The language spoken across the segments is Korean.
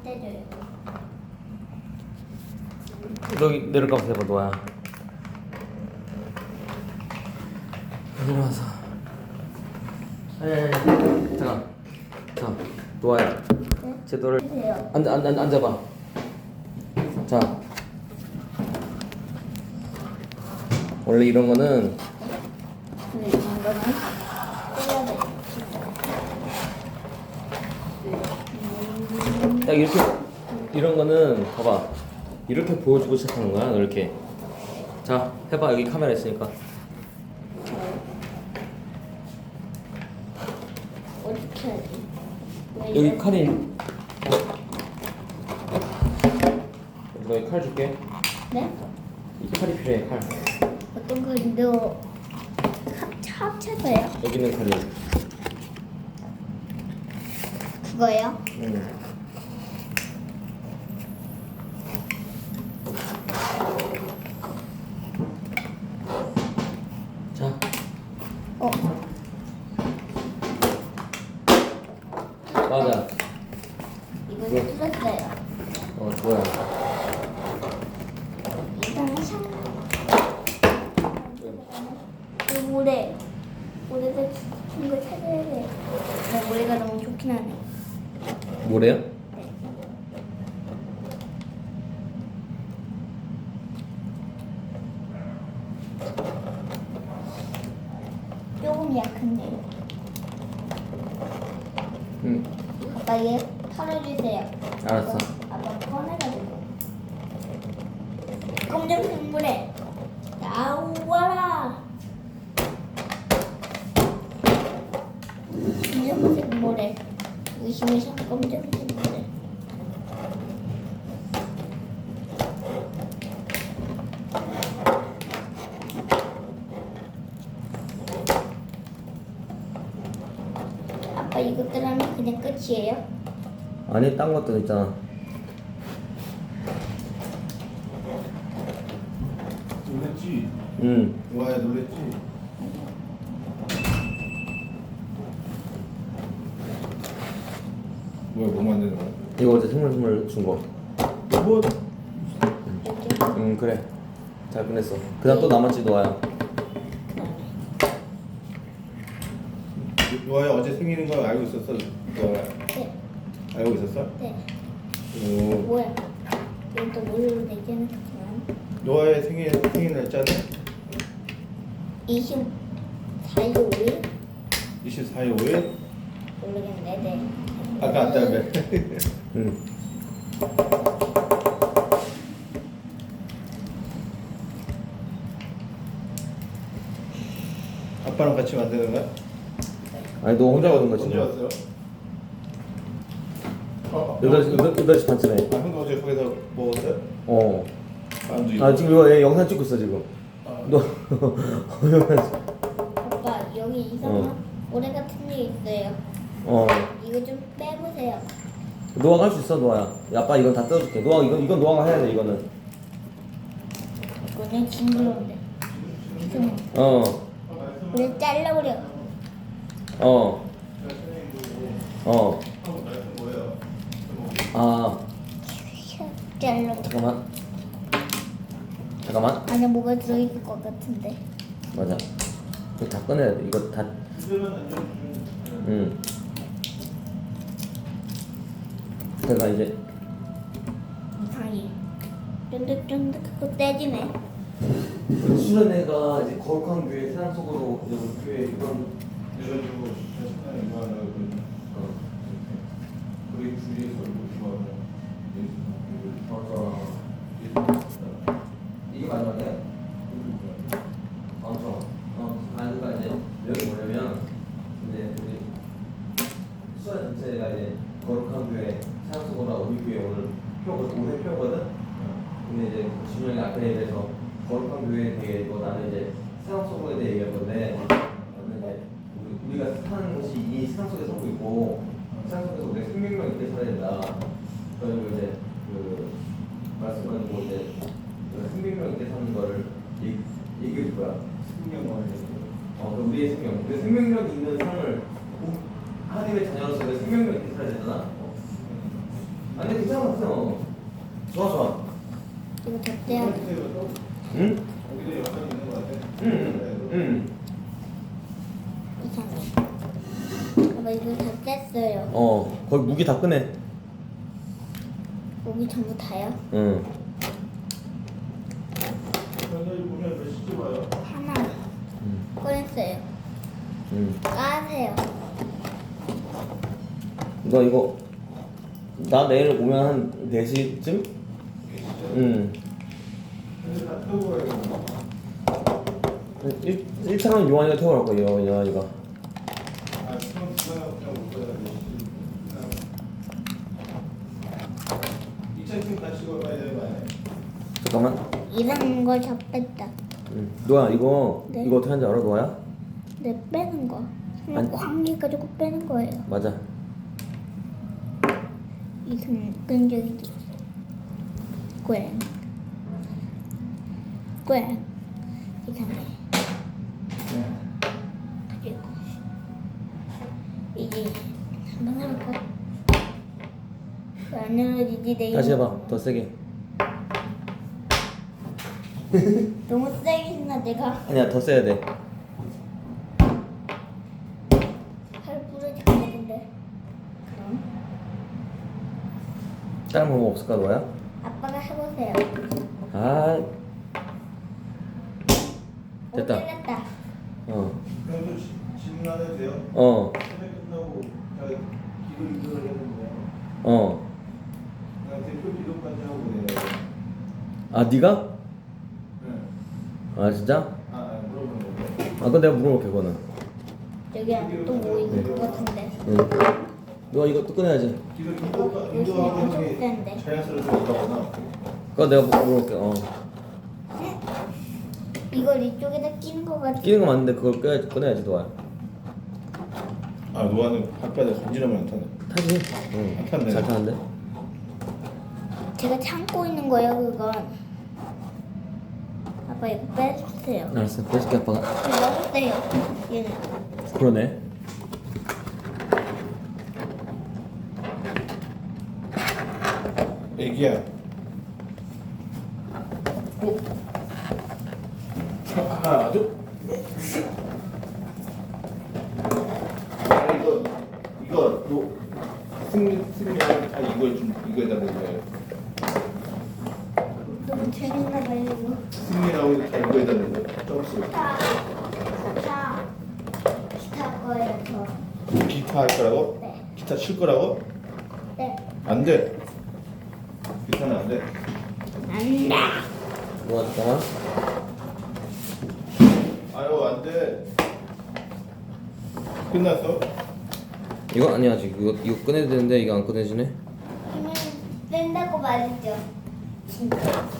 안 떼줘요. 여기 내려가서 해봐 노아야 여기 와서 아니 아니 아니 잠깐 자 노아야 네? 제 너를. 앉아 앉아 앉아, 앉아봐 자 원래 이런 거는 근데 이런 거는 떼야 돼. 딱 이렇게 이런 거는 봐봐 이렇게 보여주고 시작하는 거야 이렇게 자 해봐 여기 카메라 있으니까 어떻게? 왜 여기 이렇게- 칼이 여기 칼 줄게 네? 이 칼이 필요해 칼 어떤 거인도 합쳐서요? 여기 있는 칼이 그거요? 응. 자 어, 맞아 이거 네. 뜯었어요. 어 좋아요 이거는 샹. 그 모래. 모래가 친거 찾아야 돼. 나 모래가 너무 좋긴 하네. 뭐래요? 네. 조금 약한데. 응 아빠 얘 털어주세요. 알았어 아빠 꺼내가지고. 검정색 물에 나와라. 검정색 물에 의심해서 검정색 물에. 아빠 이것들 하면 그냥 끝이에요? 아니 딴 것도 있잖아 놀랬지? 응 와야 놀랬지? 뭐야 뭐 만드는 거야? 이거 어제 선물 준거 뭐? 응 그래 잘 끝냈어 그 다음 또 남았지 노아야 노아야 어제 생일인 거 알고 있었어? 노아야 네, 알고 있었어? 네. 오 뭐야? 이건 또 뭘로 내기는 거지만 노아의 생일 생일 날짜는 24일 5일 24일 5일? 모르겠네. 네. 아까 왔다며 응 아빠랑 같이 만드는 거야? 아니 너 혼자 받은 거지 언제 뭐. 왔어요? 어, 여덟 시 여덟 여덟 시 반쯤에 아 형도 어제 거기서 먹었어요? 어. 이거 아 지금 이거 얘 영상 찍고 있어 지금. 아. 너 영상 아빠 여기 이상한 어. 모래 같은 게 있어요. 어. 이거 좀 빼보세요. 노아가 할 수 있어 노아야. 야, 아빠 이건 다 뜯어줄게. 노아 이건 이건 노아가 해야 돼 이거는. 이거는 징그러운데. 죄송해요. 어. 그래 잘라버려. 어. 어. 아. 잠깐만. 잠깐만. 안에 뭐가 들어있을 것 같은데. 맞아. 이거 다 꺼내야 돼. 이거 다. 응. 내가 이제 이상해. 쫀득쫀득 그거 떼지네. 수련회가 이제 거룩한 교회 세상 속으로 교회 이런 그래가지고 자신감이 어. 우리 주위에서 이거 좋아하는 맞아. 이게 마지막이야? 엄청. 어, 그러니까 이제 여기 뭐냐면 이제 우리 수련 전체가 이제 거룩한 교회 속으로 우리 교회 오늘 표거든, 올해 표거든. 근데 이제 준영이 앞에 대해서 거룩한 교회에 대해 뭐 나는 이제 세상 속으로에 대해 얘기할 건데 나는 이제 우리, 우리가 사는 곳이 이 세상 속에 살고 있고 세상 속에서 우리 생명력 있게 살아야 된다. 그리고 이제 그 말씀하고 이제 그 생명력 있게 사는 거를 얘기, 얘기해 줄 거야. 신경을 어, 그 우리의 생명, 우리 생명력 있는 삶을 우- 하나님의 자녀로서 우리 생명력 있게 살아야 되잖아. 어. 아니 괜찮아 괜찮아. 좋아 좋아. 이거 덧대야 돼. 응? 여기도 영상이 있는 것 같아. 응. 응. 이상해. 아빠 이거 다 뗐어요. 어 거기 무기 다 끄네. 여기 전부 다요? 응. 하나 응. 꺼냈어요. 응. 까세요. 너 이거 나 내일 오면 한 4시쯤? 응. 1, 1차는 요한이가 태워갈 거예요, 요한이가. 잠깐만. 이런 걸다 뺐다. 응. 노아 이거 네. 이거 어떻게 하는지 알아, 노아야? 네, 빼는 거. 그냥 아니. 광기 가지고 빼는 거예요. 맞아. 이 근근적이지. 꽝. 꽝. 이상해. 그리고 이제 한번 해볼까? 왜안 열어지지 내 다시? 해봐. 더 세게. 너무 세게 했나 내가? 아니야, 더 세야 돼. 팔 부러질 것 같은데. 그럼 다른 방법 없을까, 노아야? 아빠가 해보세요. 아, 됐다. 오, 잘했다. 어, 그럼 또 지- 질문 안 해도 돼요? 어, 끝나고 자 기도 인도를 했는데 어. 그냥 대표 기도까지 하고 그래요. 아, 네가? 네. 아, 진짜? 아, 아 물어보는 거죠. 아, 그건 내가 물어볼게, 그거는. 여기 또뭐 있는 것 같은데. 응. 노아 이거 또 꺼내야지. 인도가 요새 인도하고 엄청 하는 게 센데. 자연스럽게 올라오나? 그거 내가 물어볼게. 어. 이걸 이쪽에다 끼는 것 같아. 끼는 거 맞는데 그걸 꺼야, 꺼내야지, 노아. 아 노아는 아빠가 간지러면 안 타네. 타지? 응. 잘 타는데? 제가 참고 있는 거예요, 그건. 아빠 이거 빼주세요. 알았어, 빼줄게, 아빠가. 이거 넣었대요. 얘는. 그러네. 애기야. 어? 하나, 둘. 아 이거 이거 또 승리 승리하면 다 이거 좀 이거에다 넣어요. 너무 재밌나 봐요, 이거. 승리하고 다 이거에다 넣어요. 조금씩. 기타. 기타. 기타 거예요, 저. 기타 할 거라고? 네. 기타 칠 거라고? 네. 안 돼. 기타는 안 돼. 안 돼. 노아, 잠깐만. 아유 안 돼. 끝났어? 이거 아니야, 지금. 이거, 이거 꺼내야 되는데 이거 안 꺼내지네? 그냥 뺀다고 말했죠. 진짜.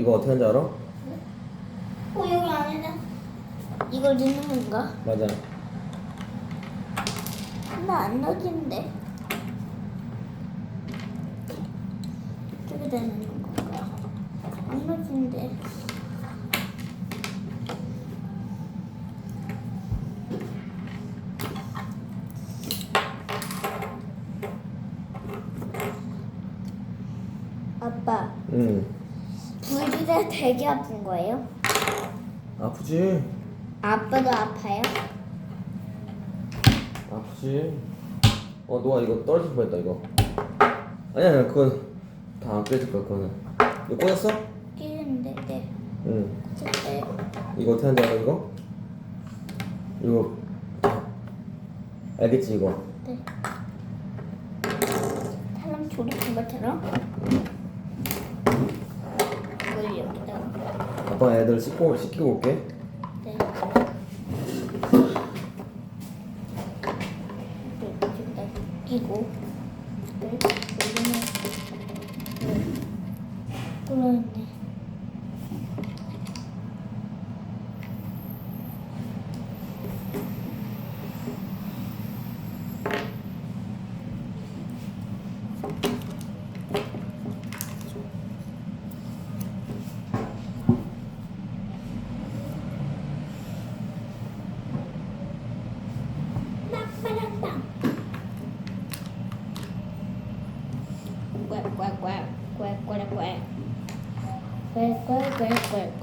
이거 어떻게 하는지 알아? 어, 여기 안에는 이걸 넣는 건가? 맞아. 하나 안 넣어지는데. 이쪽에다 넣는 건가? 안 넣어지는데. 아빠, 응. 불기가 되게 아픈 거예요? 아프지? 아빠도 아파요? 아프지? 어, 노아 이거 떨어질 뻔했다, 이거. 아니야, 아니야, 그건 다안 빼질 거야, 그거는. 이거 꺼냈어? 끼는데, 네. 응. 네. 이거 어떻게 하는지 알아 이거? 이거 알겠지 이거? 네. 사람 조립한 것처럼 이걸 여기다가 아빠 애들 씻고 씻기고 올게. 네. 여기다 끼고 네. 여기는 네. 뚫어있네. 빵빵빵. 꽉꽉꽉 꽉꽉꽉 꽉꽉꽉꽉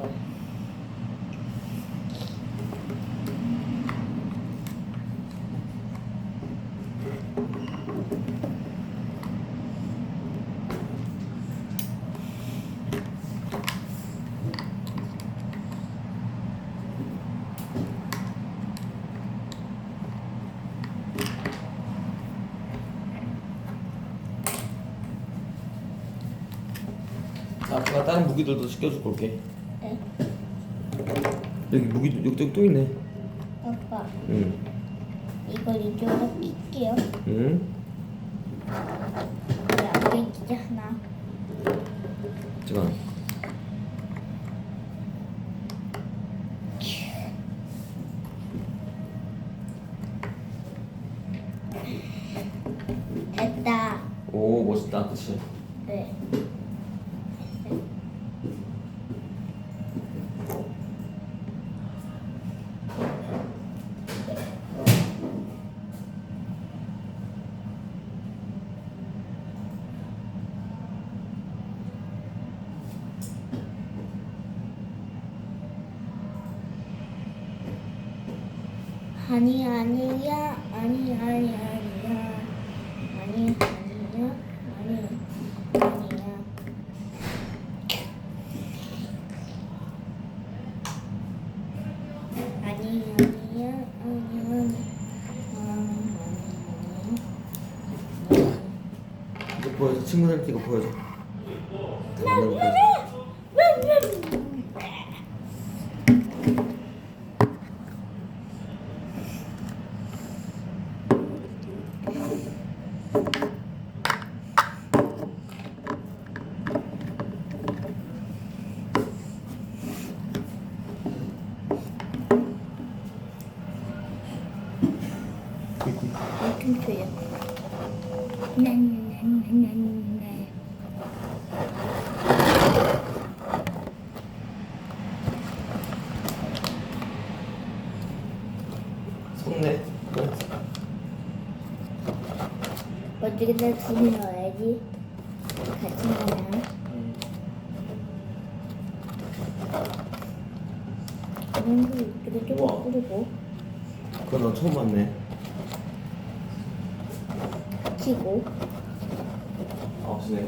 아빠가 다른 무기들도 씻겨줄 올게. 네. 여기 무기 여기 또, 또 있네. 아빠 응. 이걸 이쪽으로 낄게요 응. 우리 앞에 있지 하나 잠깐. 됐다 오 멋있다, 그렇지? 네 아니 아니야. 아니 아니 아니야. 아니 아니야. 아니 아니야. 아니 아니야. 아니 아니 아니 이거 보여줘. 친구들한테 이거 보여줘. 만든 거 보여줘. 아니 좀 줘요. 네네네네네. 속내. 그래. 어떻게든 둘이 넣어야지. 같이 넣으면. 이런 거 이렇게 우와. 좀 뿌리고, 그거 너 처음 봤네. 치고, 아, 진짜.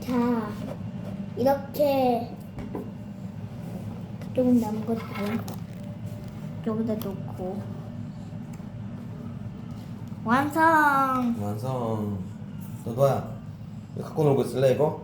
자, 이렇게 조금 남은 것도 여기다 놓고, 완성! 완성. 너도야. 이거 갖고 놀고 있을래 이거?